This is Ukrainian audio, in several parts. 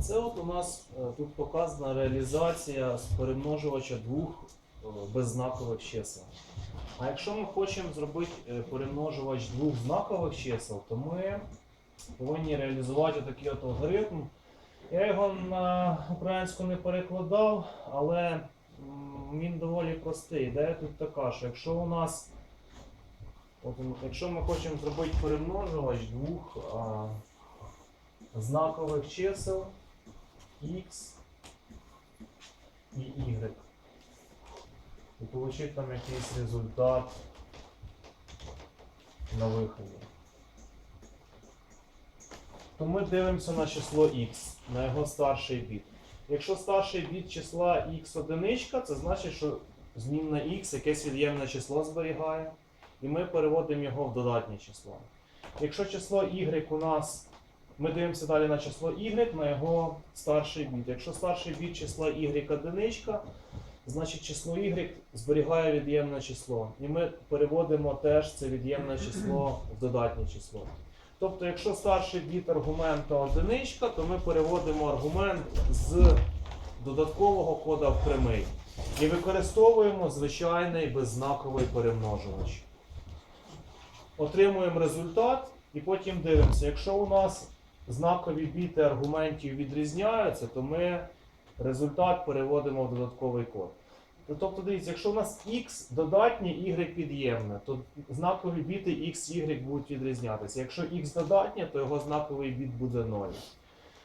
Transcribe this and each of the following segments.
Це от у нас е, тут показана реалізація з перемножувача двох е, беззнакових чисел. А якщо ми хочемо зробити е, перемножувач двох знакових чисел, то ми повинні реалізувати такий от алгоритм. Я його на українську не перекладав, але він доволі простий. Ідея тут така, що якщо у нас, от, якщо ми хочемо зробити перемножувач двох а, знакових чисел x і y, і отримати там якийсь результат на виході то ми дивимося на число x, на його старший біт. Якщо старший біт числа x одиничка, це значить, що змінна x якесь від'ємне число зберігає, і ми переводимо його в додатнє число. Якщо число y у нас, ми дивимося далі на число y, на його старший біт. Якщо старший біт числа y одиничка, значить число y зберігає від'ємне число. І ми переводимо теж це від'ємне число в додатнє число. Тобто, якщо старший біт аргумента одиничка, то ми переводимо аргумент з додаткового кода в прямий і використовуємо звичайний беззнаковий перемножувач. Отримуємо результат і потім дивимося. Якщо у нас знакові біти аргументів відрізняються, то ми результат переводимо в додатковий код. Ну, Тобто, дивіться, якщо у нас x додатнє, y від'ємне, то знакові біти x, y будуть відрізнятися. Якщо x додатнє, то його знаковий біт буде 0.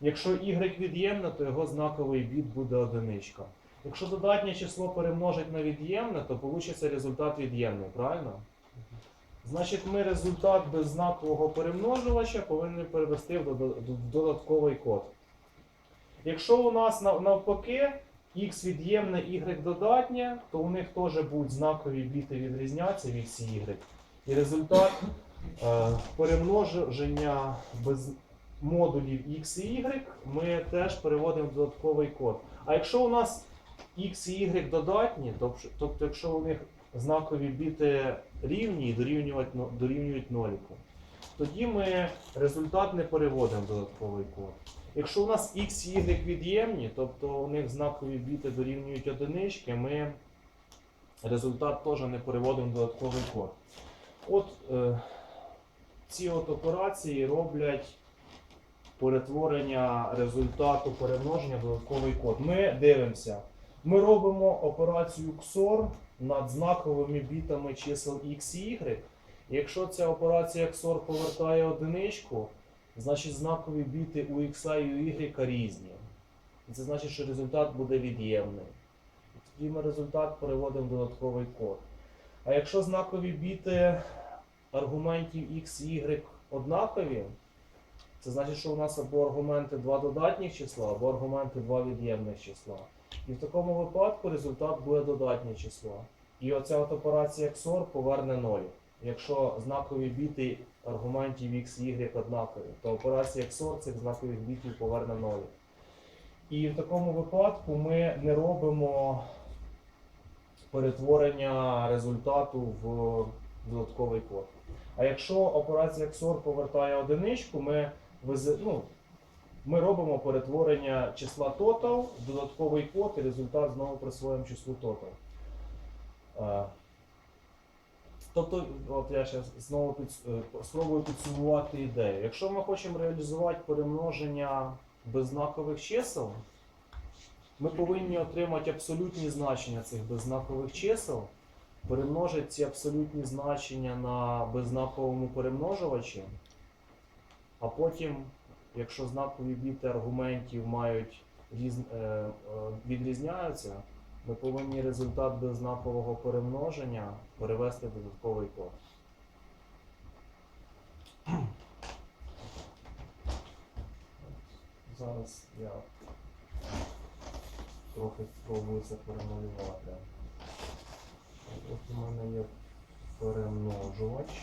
Якщо y від'ємне, то його знаковий біт буде одиничка. Якщо додатнє число перемножить на від'ємне, то вийде результат від'ємний, правильно? Значить, ми результат беззнакового перемножувача повинні перевести в додатковий код. Якщо у нас навпаки x від'ємне, y додатнє, то у них теж будуть знакові біти відрізнятися від всі y. І результат е, перемноження без модулів x і y ми теж переводимо в додатковий код. А якщо у нас x і y додатні, тобто якщо у них знакові біти рівні і дорівнюють, дорівнюють ноліку, тоді ми результат не переводимо в додатковий код. Якщо у нас x y від'ємні, тобто у них знакові біти дорівнюють одинички, ми результат теж не переводимо в додатковий код. От е, ці от операції роблять перетворення результату перемноження в додатковий код. Ми дивимося. Ми робимо операцію XOR над знаковими бітами чисел x і y. Якщо ця операція XOR повертає одиничку, значить знакові біти у x і у y різні. І це значить, що результат буде від'ємний. Тоді ми результат переводимо в додатковий код. А якщо знакові біти аргументів x і y однакові, це значить, що у нас або аргументи два додатніх числа, або аргументи два від'ємних числа. І в такому випадку результат буде додатнє число. І оця от операція XOR поверне 0. Якщо знакові біти аргументів x y однакові, то операція XOR цих знакових бітів поверне 0. І в такому випадку ми не робимо перетворення результату в додатковий код. А якщо операція XOR повертає одиничку, ми, ну, ми робимо перетворення числа total додатковий код, і результат знову присвоїмо числу total. Е, Тобто, от я ще знову під, е, спробую підсумувати ідею. Якщо ми хочемо реалізувати перемноження беззнакових чисел, ми повинні отримати абсолютні значення цих беззнакових чисел, перемножити ці абсолютні значення на беззнаковому перемножувачі, а потім, якщо знакові біти аргументів мають різ, е, е, відрізняються, ми повинні результат беззнакового перемноження перевести в додатковий код. Зараз я трохи спробую це перемалювати. От у мене є перемножувач.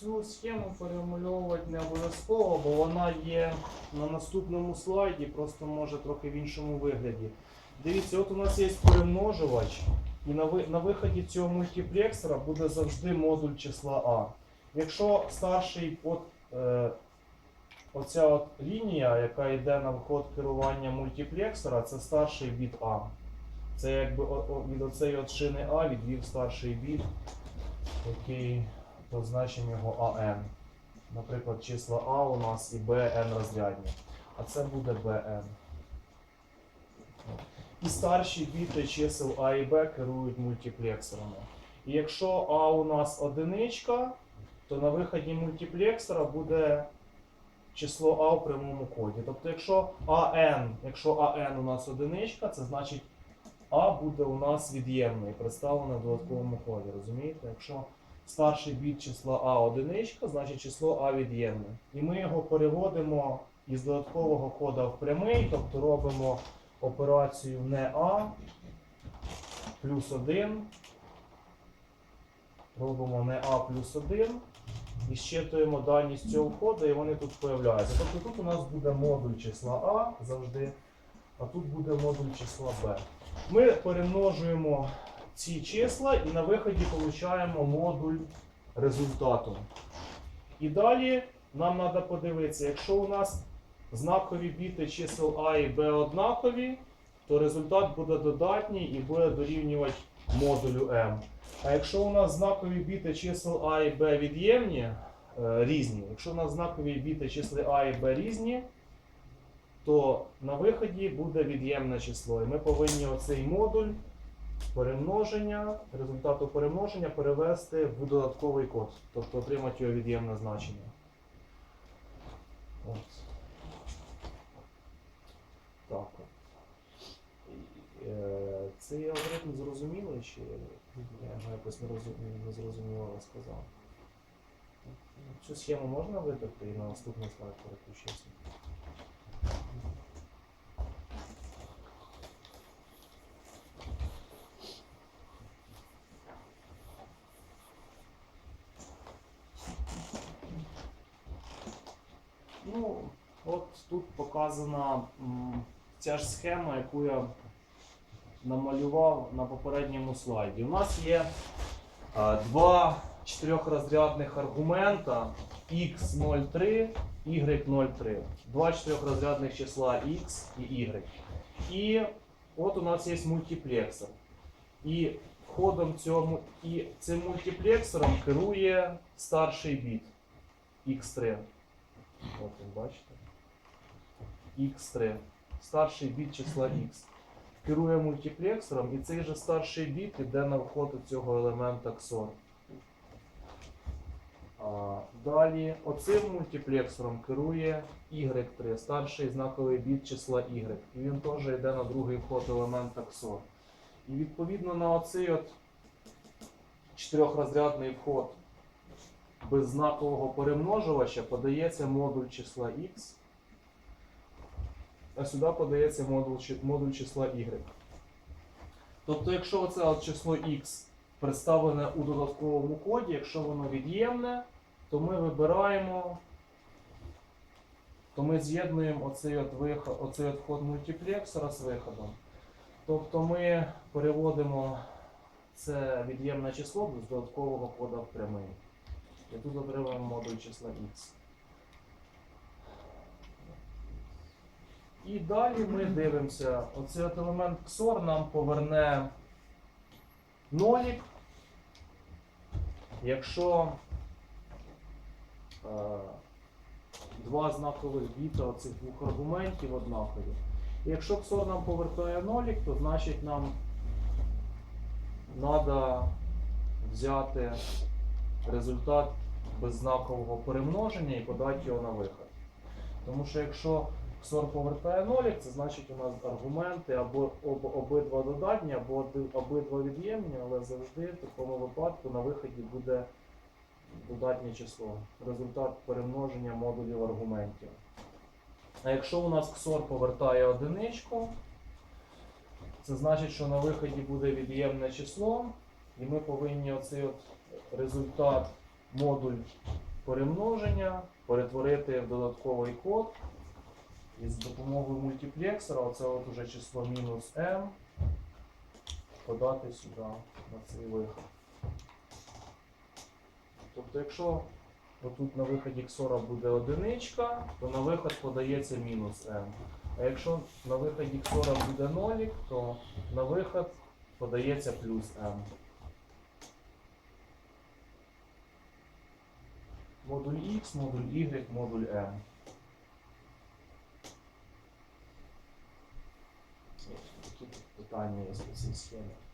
Цю схему перемальовувати не обов'язково, бо вона є на наступному слайді, просто може трохи в іншому вигляді. Дивіться, от у нас є перемножувач, і на, на виході цього мультиплексора буде завжди модуль числа А. Якщо старший от, е, оця от лінія, яка йде на вход керування мультиплексора, це старший біт А. Це якби від оцеї от шини А відвів старший біт, який позначимо його АН. Наприклад, числа А у нас і БН розрядні. А це буде БН. І старші біти чисел А і Б керують мультиплексорами. І якщо А у нас одиничка, то на виході мультиплексора буде число А в прямому коді. Тобто, якщо АН, якщо АН у нас одиничка, це значить А буде у нас від'ємний, представлений в додатковому коді. Розумієте? Якщо старший біт числа А одиничка, значить число А від'ємне. І ми його переводимо із додаткового кода в прямий, тобто робимо операцію не А плюс 1. Робимо не А плюс 1 і щитуємо з цього коду, і вони тут появляються. Тобто тут у нас буде модуль числа А завжди, а тут буде модуль числа Б. Ми перемножуємо ці числа і на виході отримуємо модуль результату. І далі нам треба подивитися, якщо у нас знакові біти чисел А і Б однакові, то результат буде додатній і буде дорівнювати модулю М. А якщо у нас знакові біти чисел А і Б від'ємні, е, різні, якщо у нас знакові біти числи А і Б різні, то на виході буде від'ємне число. І ми повинні оцей модуль перемноження, результату перемноження перевести в додатковий код, тобто отримати його від'ємне значення. От. Так. Е, Цей алгоритм зрозумілий, чи я його якось не розу- не зрозуміло розказав? Цю схему можна видати і на наступний слайд переключитися? Ну, от тут показана ця ж схема, яку я намалював на попередньому слайді. У нас є два чотирьохрозрядних аргумента x03, y03. Два чотирьохрозрядних числа x і y. І от у нас є мультиплексор. І входом цього і цим мультиплексором керує старший біт x3. От він, бачите. X3. Старший біт числа X. Керує мультиплексором, і цей же старший біт іде на вход цього елемента XOR. А, далі оцим мультиплексором керує Y3, старший знаковий біт числа Y. І він теж йде на другий вход елемента XOR. І відповідно на оцей от чотирьохрозрядний вход без знакового перемножувача подається модуль числа x, а сюди подається модуль, модуль числа y. Тобто, якщо от число x представлене у додатковому коді, якщо воно від'ємне, то ми вибираємо, то ми з'єднуємо оцей от, виход, оцей от вход мультиплексора з виходом. Тобто ми переводимо це від'ємне число з додаткового кода в прямий. І тут отримуємо модуль числа x. І далі ми дивимося, оцей от елемент XOR нам поверне нолік, якщо е, два знакових біта оцих двох аргументів однакові. І якщо XOR нам повертає нолік, то значить нам треба взяти результат беззнакового перемноження і подати його на виход. Тому що якщо XOR повертає нолік, це значить у нас аргументи або об, обидва додатні, або обидва від'ємні, але завжди в такому випадку на виході буде додатнє число. Результат перемноження модулів аргументів. А якщо у нас XOR повертає одиничку, це значить, що на виході буде від'ємне число, і ми повинні оцей от результат модуль перемноження, перетворити в додатковий код. І з допомогою мультиплексора, оце от уже число мінус m, подати сюди, на цей виход. Тобто, якщо отут на виході XOR буде одиничка, то на виход подається мінус m. А якщо на виході XOR буде нолік, то на виход подається плюс m. Модуль X, модуль Y, модуль M. Ось питання є з цієї схемі.